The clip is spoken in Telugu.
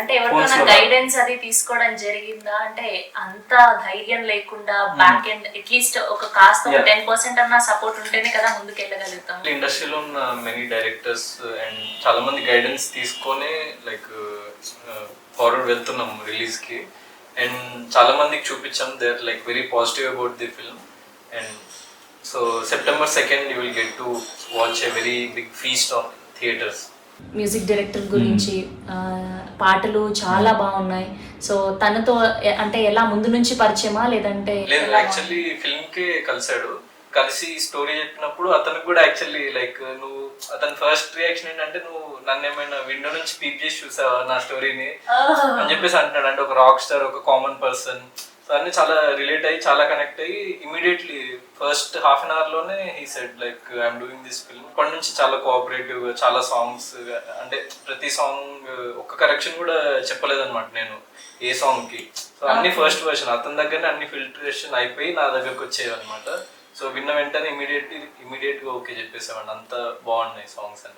అంటే ఎవరికైనా. గైడెన్స్ అది తీసుకోవడం జరిగిందా? అంటే అంత ధైర్యం లేకుండా బ్యాక్ ఎండ్ అట్లీస్ట్ ఒక కాస్త. టెన్ పర్సెంట్ అన్న సపోర్ట్ ఉంటేనే కదా ముందుకు వెళ్ళగలుగుతాం ఇండస్ట్రీలో ఉన్న మెనీ డైరెక్టర్స్ అండ్ చాలా మంది గైడెన్స్ తీసుకొని లైక్ ఫార్వర్డ్ వెళ్తున్నాం రిలీజ్కి. అండ్ చాలా మందికి చూపించాం they are like very positive about the film and so September second you will get to watch a very big feast on theatres music director గురించి ఆ, పాటలు చాలా బాగున్నాయి. సో తనతో అంటే ఎలా ముందు నుంచి పరిచయమా లేదంటే? యాక్చువల్లీ ఫిల్మ్కి కలిసాడు కలిసి స్టోరీ చెప్పినప్పుడు అతనికి కూడా యాక్చువల్లీ లైక్ నువ్వు అతని ఫస్ట్ రియాక్షన్ ఏంటంటే నువ్వు నన్ను ఏమైనా విండో నుంచి పీప్ చేసి చూసావా నా స్టోరీని అని చెప్పేసి అంటున్నాడు. అంటే ఒక రాక్ స్టార్ ఒక కామన్ పర్సన్ అన్ని చాలా రిలేట్ అయ్యి చాలా కనెక్ట్ అయ్యి immediately first half an అవర్లోనే he said like I'm doing this film ఇప్పటి నుంచి చాలా కోఆపరేటివ్ చాలా సాంగ్స్ అంటే ప్రతి సాంగ్ ఒక్క కరెక్షన్ కూడా చెప్పలేదన్నమాట నేను ఏ సాంగ్కి. సో అన్ని ఫస్ట్ వర్షన్ అతని దగ్గరనే అన్ని ఫిల్టరేషన్ అయిపోయి నా దగ్గరకు వచ్చేవి అనమాట సో విన్న వెంటనే ఇమీడియట్ ఇమీడియట్గా ఓకే చెప్పేసామండి అంత బాగున్నాయి సాంగ్స్ అన్ని.